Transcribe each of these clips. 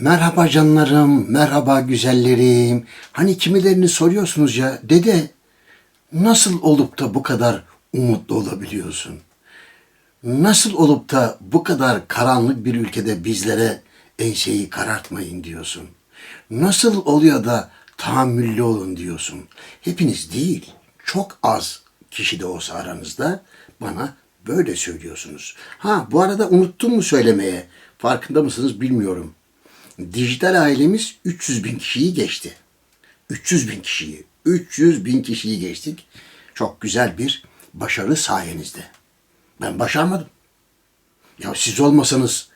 Merhaba canlarım, merhaba güzellerim. Hani kimilerini soruyorsunuz ya, dede nasıl olup da bu kadar umutlu olabiliyorsun? Nasıl olup da bu kadar karanlık bir ülkede bizlere enseyi karartmayın diyorsun? Nasıl oluyor da tahammüllü olun diyorsun? Hepiniz değil, çok az kişi de olsa aranızda bana böyle söylüyorsunuz. Ha bu arada unuttum mu söylemeye? Farkında mısınız bilmiyorum. Dijital ailemiz 300 bin kişiyi geçti. 300 bin kişiyi, 300 bin kişiyi geçtik. Çok güzel bir başarı sayenizde. Ben başarmadım. Ya siz olmasanız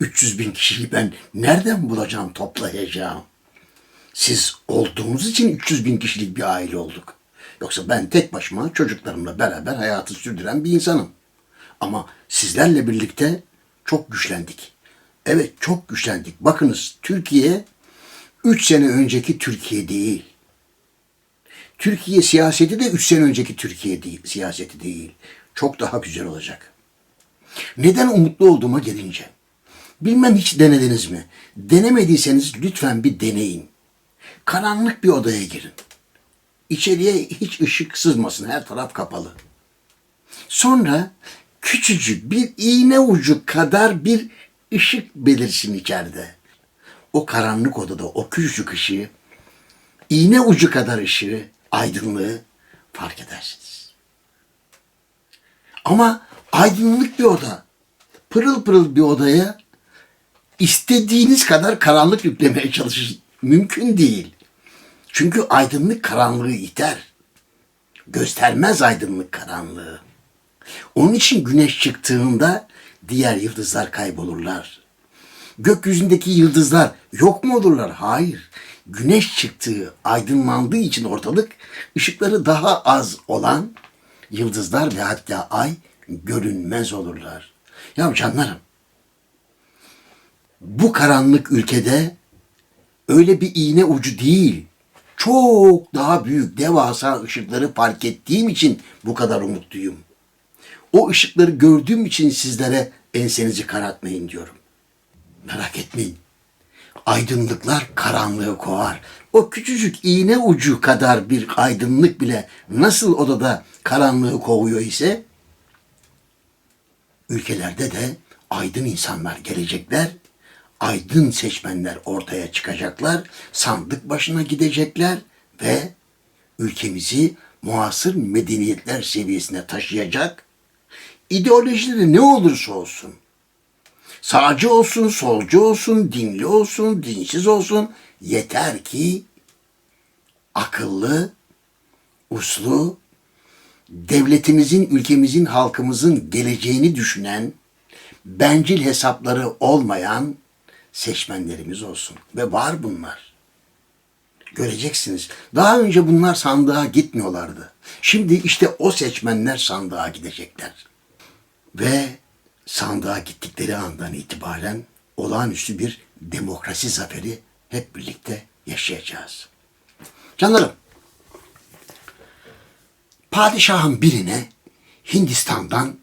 300 bin kişiyi ben nereden bulacağım, toplayacağım? Siz olduğunuz için 300 bin kişilik bir aile olduk. Yoksa ben tek başıma çocuklarımla beraber hayatı sürdüren bir insanım. Ama sizlerle birlikte çok güçlendik. Evet çok güçlendik. Bakınız Türkiye 3 sene önceki Türkiye değil. Türkiye siyaseti de 3 sene önceki Türkiye değil, siyaseti değil. Çok daha güzel olacak. Neden umutlu olduğuma gelince. Bilmem hiç denediniz mi? Denemediyseniz lütfen bir deneyin. Karanlık bir odaya girin. İçeriye hiç ışık sızmasın, her taraf kapalı. Sonra küçücük bir iğne ucu kadar bir ışık belirsin içeride. O karanlık odada o küçücük ışığı, iğne ucu kadar ışığı, aydınlığı fark edersiniz. Ama aydınlık bir oda, pırıl pırıl bir odaya istediğiniz kadar karanlık yüklemeye çalışın. Mümkün değil. Çünkü aydınlık karanlığı iter. Göstermez aydınlık karanlığı. Onun için güneş çıktığında diğer yıldızlar kaybolurlar. Gökyüzündeki yıldızlar yok mu olurlar? Hayır. Güneş çıktığı, aydınlandığı için ortalık ışıkları daha az olan yıldızlar ve hatta ay görünmez olurlar. Ya canlarım, bu karanlık ülkede öyle bir iğne ucu değil, çok daha büyük devasa ışıkları fark ettiğim için bu kadar umutluyum. O ışıkları gördüğüm için sizlere ensenizi karartmayın diyorum. Merak etmeyin. Aydınlıklar karanlığı kovar. O küçücük iğne ucu kadar bir aydınlık bile nasıl odada karanlığı kovuyor ise ülkelerde de aydın insanlar gelecekler. Aydın seçmenler ortaya çıkacaklar. Sandık başına gidecekler ve ülkemizi muasır medeniyetler seviyesine taşıyacak ideolojileri ne olursa olsun, sağcı olsun, solcu olsun, dinli olsun, dinsiz olsun, yeter ki akıllı, uslu, devletimizin, ülkemizin, halkımızın geleceğini düşünen, bencil hesapları olmayan seçmenlerimiz olsun. Ve var bunlar. Göreceksiniz. Daha önce bunlar sandığa gitmiyorlardı. Şimdi işte o seçmenler sandığa gidecekler. Ve sandığa gittikleri andan itibaren olağanüstü bir demokrasi zaferi hep birlikte yaşayacağız. Canlarım, padişahın birine Hindistan'dan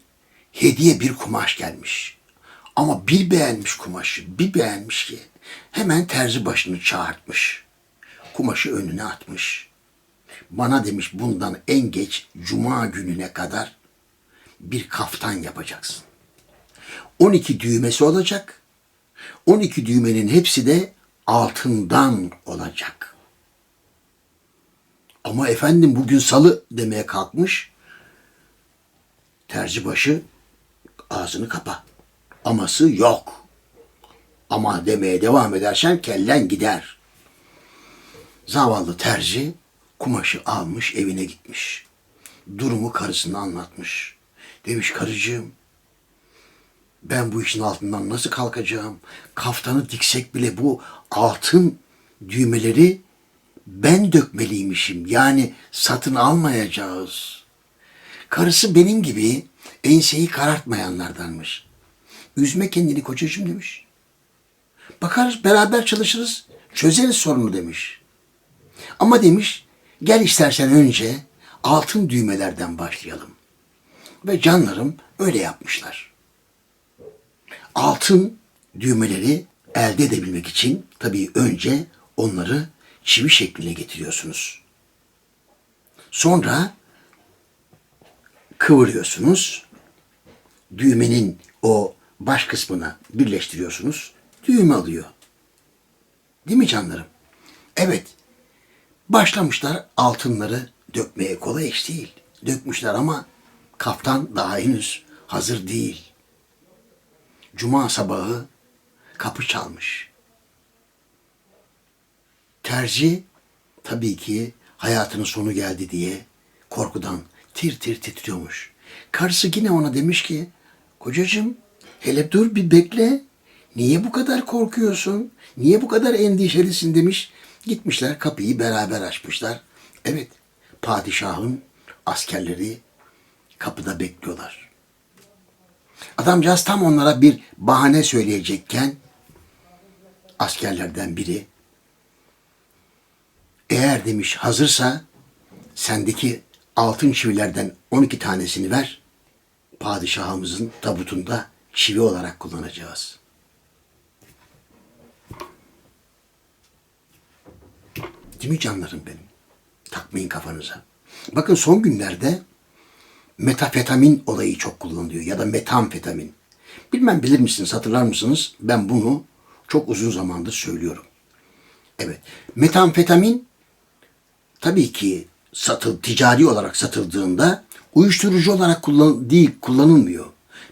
hediye bir kumaş gelmiş. Ama bir beğenmiş kumaşı, bir beğenmiş ki hemen terzi başını çağırtmış. Kumaşı önüne atmış. Bana demiş bundan en geç cuma gününe kadar bir kaftan yapacaksın. 12 düğmesi olacak. 12 düğmenin hepsi de altından olacak. Ama efendim bugün salı demeye kalkmış. Terzibaşı ağzını kapa. Aması yok. Ama demeye devam edersen kellen gider. Zavallı terzi kumaşı almış evine gitmiş. Durumu karısına anlatmış. Demiş karıcığım ben bu işin altından nasıl kalkacağım? Kaftanı diksek bile bu altın düğmeleri ben dökmeliymişim. Yani satın almayacağız. Karısı benim gibi enseyi karartmayanlardanmış. Üzme kendini kocacığım demiş. Bakarız beraber çalışırız. Çözeriz sorunu demiş. Ama demiş gel istersen önce altın düğmelerden başlayalım. Ve canlarım öyle yapmışlar. Altın düğmeleri elde edebilmek için tabii önce onları çivi şekline getiriyorsunuz. Sonra kıvırıyorsunuz. Düğmenin o baş kısmına birleştiriyorsunuz. Düğme alıyor. Değil mi canlarım? Evet. Başlamışlar altınları dökmeye kolay iş değil. Dökmüşler ama kaftan daha henüz hazır değil. Cuma sabahı kapı çalmış. Terzi tabii ki hayatının sonu geldi diye korkudan tir tir titriyormuş. Karısı yine ona demiş ki kocacığım hele dur bir bekle. Niye bu kadar korkuyorsun? Niye bu kadar endişelisin demiş. Gitmişler kapıyı beraber açmışlar. Evet padişahın askerleri kapıda bekliyorlar. Adamcağız tam onlara bir bahane söyleyecekken askerlerden biri eğer demiş hazırsa sendeki altın çivilerden 12 tanesini ver. Padişahımızın tabutunda çivi olarak kullanacağız. Değil mi canlarım benim? Takmayın kafanıza. Bakın son günlerde metafetamin olayı çok kullanılıyor ya da metamfetamin. Bilmem bilir misiniz, hatırlar mısınız? Ben bunu çok uzun zamandır söylüyorum. Evet. Metamfetamin tabii ki satıl ticari olarak satıldığında uyuşturucu olarak kullan değil kullanılmıyor.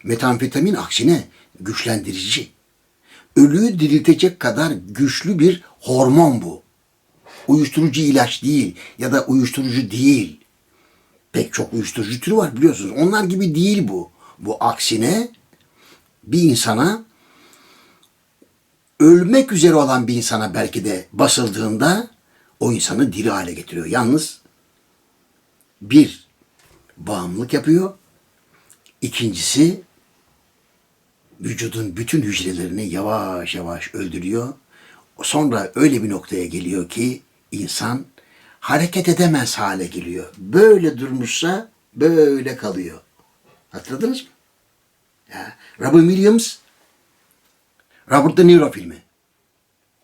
Metamfetamin aksine güçlendirici. Ölüyü diriltecek kadar güçlü bir hormon bu. Uyuşturucu ilaç değil ya da uyuşturucu değil. Pek çok uyuşturucu türü var biliyorsunuz. Onlar gibi değil bu. Bu aksine bir insana ölmek üzere olan bir insana belki de basıldığında o insanı diri hale getiriyor. Yalnız bir bağımlılık yapıyor. İkincisi vücudun bütün hücrelerini yavaş yavaş öldürüyor. Sonra öyle bir noktaya geliyor ki insan hareket edemez hale geliyor. Böyle durmuşsa böyle kalıyor. Hatırladınız mı? Ya, Robin Williams Robert De Niro filmi.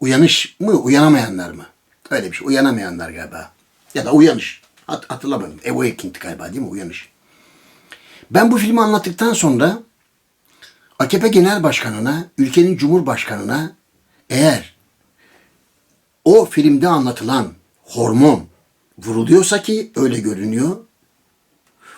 Uyanış mı, uyanamayanlar mı? Öyle bir şey. Uyanamayanlar galiba. Ya da uyanış. Hat hatırlamadım. Awakened galiba değil mi? Uyanış. Ben bu filmi anlattıktan sonra AKP Genel Başkanı'na, ülkenin Cumhurbaşkanı'na eğer o filmde anlatılan hormon vuruluyorsa ki öyle görünüyor.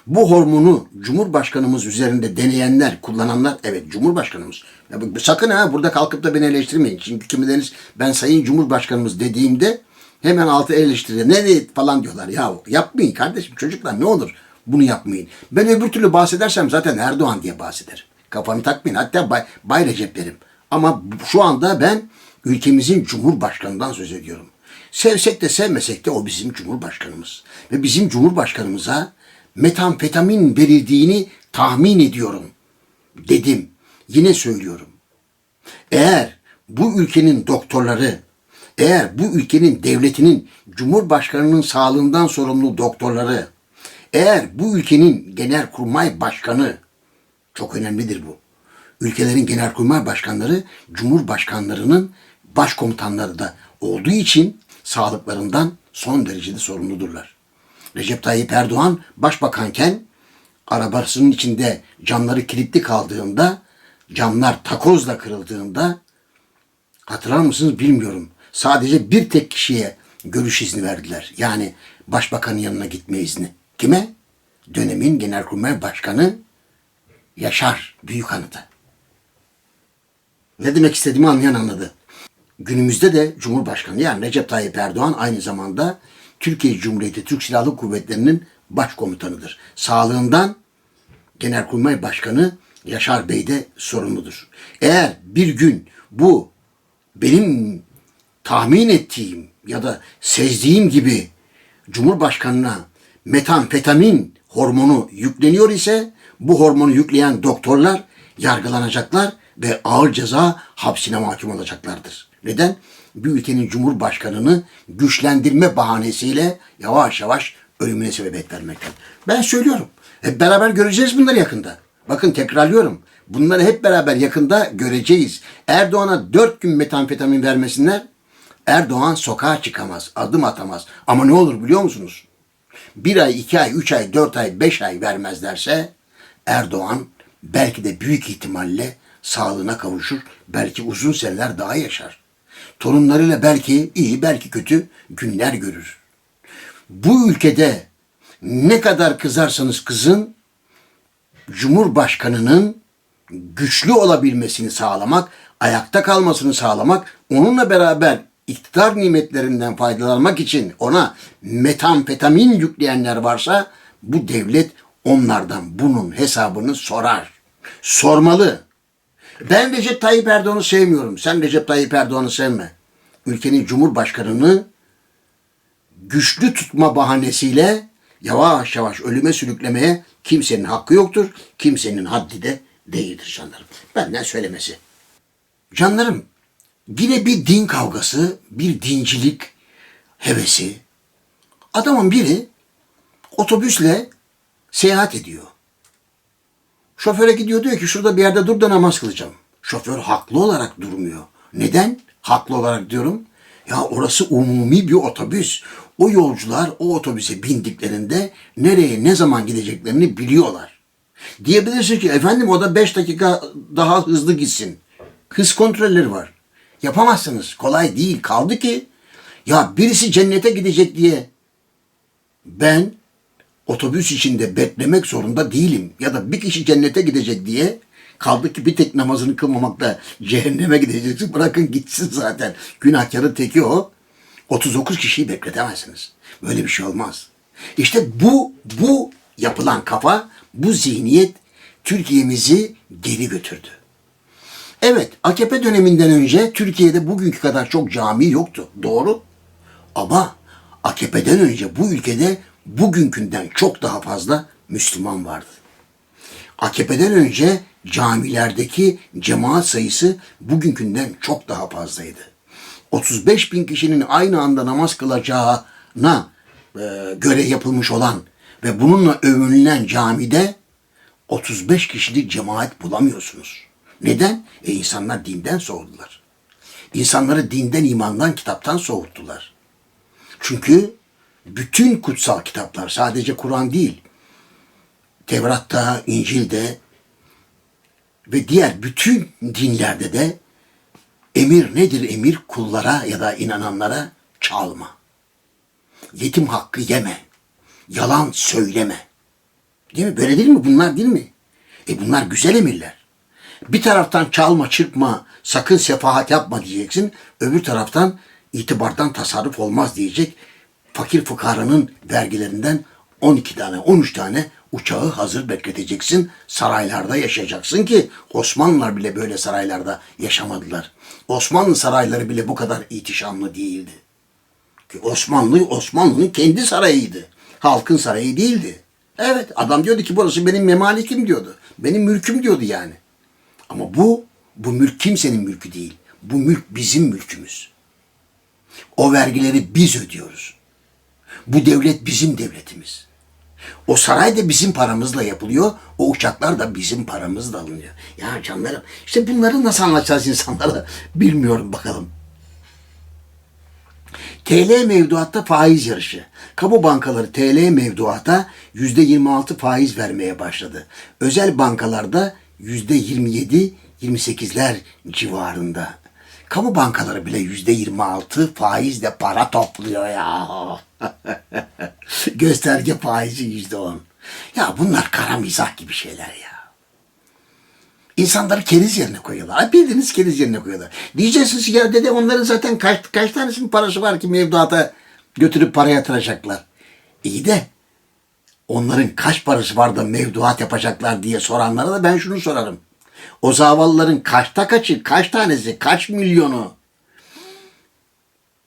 Bu hormonu Cumhurbaşkanımız üzerinde deneyenler, kullananlar evet Cumhurbaşkanımız. Ya sakın ha burada kalkıp da beni eleştirmeyin. Çünkü kimileriniz ben Sayın Cumhurbaşkanımız dediğimde hemen altı eleştiriyor. Ne ne falan diyorlar. Ya yapmayın kardeşim çocuklar ne olur bunu yapmayın. Ben öbür türlü bahsedersem zaten Erdoğan diye bahsederim. Kafanı takmayın. Hatta Bay, Bay Recep derim. Ama şu anda ben ülkemizin Cumhurbaşkanından söz ediyorum. Sevsek de sevmesek de o bizim Cumhurbaşkanımız. Ve bizim Cumhurbaşkanımıza metamfetamin verildiğini tahmin ediyorum dedim. Yine söylüyorum. Eğer bu ülkenin doktorları, eğer bu ülkenin devletinin Cumhurbaşkanının sağlığından sorumlu doktorları, eğer bu ülkenin genelkurmay başkanı, çok önemlidir bu. Ülkelerin genelkurmay başkanları Cumhurbaşkanlarının başkomutanları da olduğu için sağlıklarından son derecede sorumludurlar. Recep Tayyip Erdoğan başbakanken arabasının içinde camları kilitli kaldığında, camlar takozla kırıldığında hatırlar mısınız bilmiyorum. Sadece bir tek kişiye görüş izni verdiler. Yani başbakanın yanına gitme izni. Kime? Dönemin Genelkurmay Başkanı Yaşar Büyükanıt'a. Ne demek istediğimi anlayan anladı. Günümüzde de Cumhurbaşkanı yani Recep Tayyip Erdoğan aynı zamanda Türkiye Cumhuriyeti Türk Silahlı Kuvvetleri'nin başkomutanıdır. Sağlığından Genelkurmay Başkanı Yaşar Bey de sorumludur. Eğer bir gün bu benim tahmin ettiğim ya da sezdiğim gibi Cumhurbaşkanına metamfetamin hormonu yükleniyor ise bu hormonu yükleyen doktorlar yargılanacaklar ve ağır ceza hapsine mahkum olacaklardır. Neden? Bir ülkenin cumhurbaşkanını güçlendirme bahanesiyle yavaş yavaş ölümüne sebebiyet vermekten. Ben söylüyorum. Hep beraber göreceğiz bunları yakında. Bakın tekrarlıyorum. Bunları hep beraber yakında göreceğiz. Erdoğan'a dört gün metamfetamin vermesinler. Erdoğan sokağa çıkamaz, adım atamaz. Ama ne olur biliyor musunuz? Bir ay, iki ay, üç ay, dört ay, beş ay vermezlerse Erdoğan belki de büyük ihtimalle sağlığına kavuşur. Belki uzun seneler daha yaşar. Torunlarıyla belki iyi, belki kötü günler görür. Bu ülkede ne kadar kızarsanız kızın Cumhurbaşkanının güçlü olabilmesini sağlamak, ayakta kalmasını sağlamak, onunla beraber iktidar nimetlerinden faydalanmak için ona metamfetamin yükleyenler varsa bu devlet onlardan bunun hesabını sorar. Sormalı. Ben Recep Tayyip Erdoğan'ı sevmiyorum. Sen Recep Tayyip Erdoğan'ı sevme. Ülkenin Cumhurbaşkanı'nı güçlü tutma bahanesiyle yavaş yavaş ölüme sürüklemeye kimsenin hakkı yoktur. Kimsenin haddi de değildir canlarım. Benden söylemesi. Canlarım yine bir din kavgası, bir dincilik hevesi. Adamın biri otobüsle seyahat ediyor. Şoföre gidiyor diyor ki şurada bir yerde dur da namaz kılacağım. Şoför haklı olarak durmuyor. Neden? Haklı olarak diyorum. Ya orası umumi bir otobüs. O yolcular o otobüse bindiklerinde nereye ne zaman gideceklerini biliyorlar. Diyebilirsin ki efendim o da 5 dakika daha hızlı gitsin. Hız kontrolleri var. Yapamazsınız. Kolay değil. Kaldı ki ya birisi cennete gidecek diye ben otobüs içinde beklemek zorunda değilim. Ya da bir kişi cennete gidecek diye kaldı ki bir tek namazını kılmamakla cehenneme gideceksin. Bırakın gitsin zaten. Günahkarın teki o. 39 kişiyi bekletemezsiniz. Böyle bir şey olmaz. İşte bu bu yapılan kafa, bu zihniyet Türkiye'mizi geri götürdü. Evet, AKP döneminden önce Türkiye'de bugünkü kadar çok cami yoktu. Doğru. Ama AKP'den önce bu ülkede bugünkünden çok daha fazla Müslüman vardı. AKP'den önce camilerdeki cemaat sayısı bugünkünden çok daha fazlaydı. 35 bin kişinin aynı anda namaz kılacağına e, göre yapılmış olan ve bununla övünülen camide 35 kişilik cemaat bulamıyorsunuz. Neden? E insanlar dinden soğudular. İnsanları dinden, imandan, kitaptan soğuttular. Çünkü bütün kutsal kitaplar sadece Kur'an değil, Tevrat'ta, İncil'de ve diğer bütün dinlerde de emir nedir emir? Kullara ya da inananlara çalma. Yetim hakkı yeme. Yalan söyleme. Değil mi? Böyle değil mi? Bunlar değil mi? E bunlar güzel emirler. Bir taraftan çalma, çırpma, sakın sefahat yapma diyeceksin. Öbür taraftan itibardan tasarruf olmaz diyecek. Fakir fukaranın vergilerinden 12 tane, 13 tane uçağı hazır bekleteceksin. Saraylarda yaşayacaksın ki Osmanlılar bile böyle saraylarda yaşamadılar. Osmanlı sarayları bile bu kadar itişamlı değildi. Ki Osmanlı Osmanlı'nın kendi sarayıydı. Halkın sarayı değildi. Evet adam diyordu ki burası benim memalikim diyordu. Benim mülküm diyordu yani. Ama bu bu mülk kimsenin mülkü değil. Bu mülk bizim mülkümüz. O vergileri biz ödüyoruz. Bu devlet bizim devletimiz. O saray da bizim paramızla yapılıyor. O uçaklar da bizim paramızla alınıyor. Ya canlarım işte bunları nasıl anlatacağız insanlara bilmiyorum bakalım. TL mevduatta faiz yarışı. Kamu bankaları TL mevduata %26 faiz vermeye başladı. Özel bankalarda %27-28'ler civarında. Kamu bankaları bile %26 faizle para topluyor ya. Gösterge faizi %10. Ya bunlar kara mizah gibi şeyler ya. İnsanları keriz yerine koyuyorlar. Bildiğiniz keriz yerine koyuyorlar. Diyeceksiniz ya dede onların zaten kaç, kaç tanesinin parası var ki mevduata götürüp para yatıracaklar. İyi de onların kaç parası var da mevduat yapacaklar diye soranlara da ben şunu sorarım. O zavallıların kaçta kaçı, kaç tanesi, kaç milyonu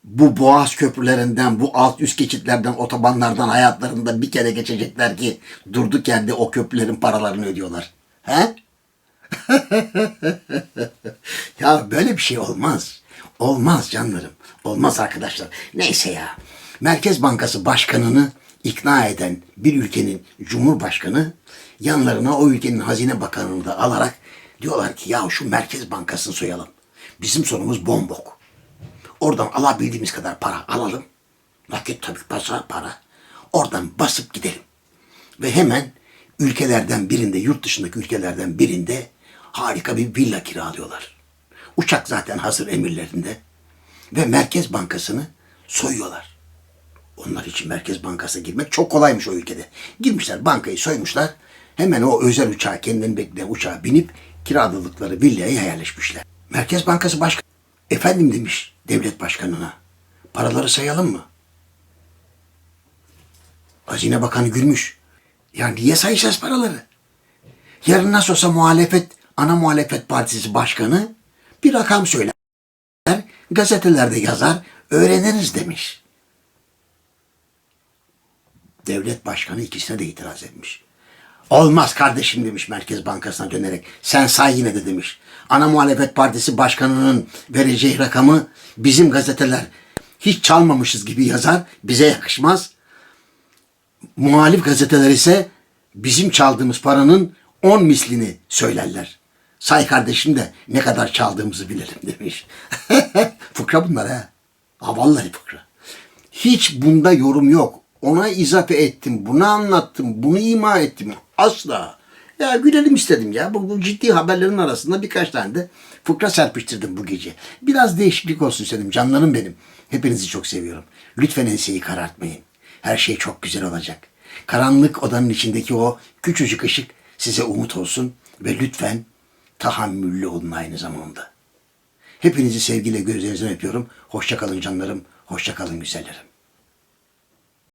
bu boğaz köprülerinden, bu alt üst geçitlerden, otobanlardan hayatlarında bir kere geçecekler ki durduk yerde o köprülerin paralarını ödüyorlar. He? ya böyle bir şey olmaz. Olmaz canlarım. Olmaz arkadaşlar. Neyse ya. Merkez Bankası Başkanı'nı ikna eden bir ülkenin Cumhurbaşkanı yanlarına o ülkenin Hazine Bakanı'nı da alarak Diyorlar ki ya şu Merkez Bankası'nı soyalım. Bizim sonumuz bombok. Oradan alabildiğimiz kadar para alalım. Nakit tabii para, para. Oradan basıp gidelim. Ve hemen ülkelerden birinde, yurt dışındaki ülkelerden birinde harika bir villa kiralıyorlar. Uçak zaten hazır emirlerinde. Ve Merkez Bankası'nı soyuyorlar. Onlar için Merkez Bankası'na girmek çok kolaymış o ülkede. Girmişler bankayı soymuşlar. Hemen o özel uçağa kendini bekleyen uçağa binip kiraladıkları villaya yerleşmişler. Merkez Bankası Başkanı efendim demiş devlet başkanına. Paraları sayalım mı? Hazine Bakanı gülmüş. Ya niye sayacağız paraları? Yarın nasıl olsa muhalefet, ana muhalefet partisi başkanı bir rakam söyler. Gazetelerde yazar, öğreniriz demiş. Devlet başkanı ikisine de itiraz etmiş. Olmaz kardeşim demiş Merkez Bankası'na dönerek. Sen say yine de demiş. Ana muhalefet partisi başkanının vereceği rakamı bizim gazeteler hiç çalmamışız gibi yazar. Bize yakışmaz. Muhalif gazeteler ise bizim çaldığımız paranın on mislini söylerler. Say kardeşim de ne kadar çaldığımızı bilelim demiş. fıkra bunlar ha. Ha vallahi fıkra. Hiç bunda yorum yok. Ona izafe ettim, bunu anlattım, bunu ima ettim. Asla. Ya gülelim istedim ya. Bu, bu ciddi haberlerin arasında birkaç tane de fıkra serpiştirdim bu gece. Biraz değişiklik olsun istedim. Canlarım benim. Hepinizi çok seviyorum. Lütfen enseyi karartmayın. Her şey çok güzel olacak. Karanlık odanın içindeki o küçücük ışık size umut olsun ve lütfen tahammüllü olun aynı zamanda. Hepinizi sevgiyle gözlerinizden öpüyorum. Hoşça kalın canlarım. Hoşça kalın güzellerim.